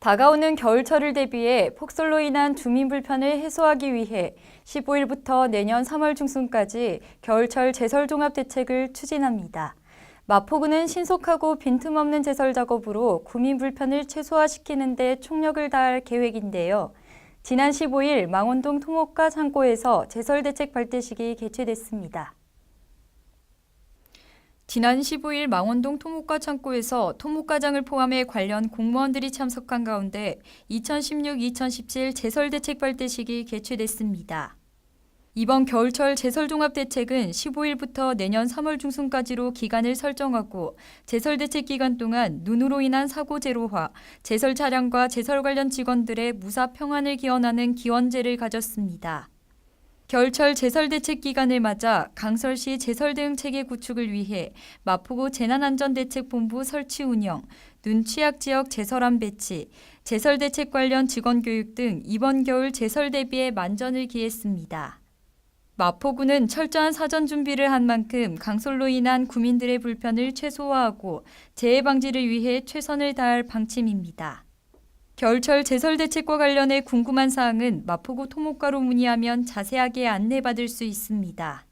다가오는 겨울철을 대비해 폭설로 인한 주민 불편을 해소하기 위해 15일부터 내년 3월 중순까지 겨울철 제설 종합 대책을 추진합니다. 마포구는 신속하고 빈틈없는 제설 작업으로 구민 불편을 최소화시키는 데 총력을 다할 계획인데요. 지난 15일 망원동 토목가 창고에서 제설 대책 발대식이 개최됐습니다. 지난 15일 망원동 토목가 창고에서 토목과장을 포함해 관련 공무원들이 참석한 가운데 2016-2017 제설대책 발대식이 개최됐습니다. 이번 겨울철 제설종합대책은 15일부터 내년 3월 중순까지로 기간을 설정하고 제설대책 기간 동안 눈으로 인한 사고 제로화, 제설 차량과 제설 관련 직원들의 무사 평안을 기원하는 기원제를 가졌습니다. 겨울철 제설 대책 기간을 맞아 강설시 제설 대응 체계 구축을 위해 마포구 재난안전대책본부 설치 운영, 눈 취약 지역 제설함 배치, 제설 대책 관련 직원 교육 등 이번 겨울 제설 대비에 만전을 기했습니다. 마포구는 철저한 사전 준비를 한 만큼 강솔로 인한 구민들의 불편을 최소화하고 재해 방지를 위해 최선을 다할 방침입니다. 겨울철 제설 대책과 관련해 궁금한 사항은 마포구 토목과로 문의하면 자세하게 안내받을 수 있습니다.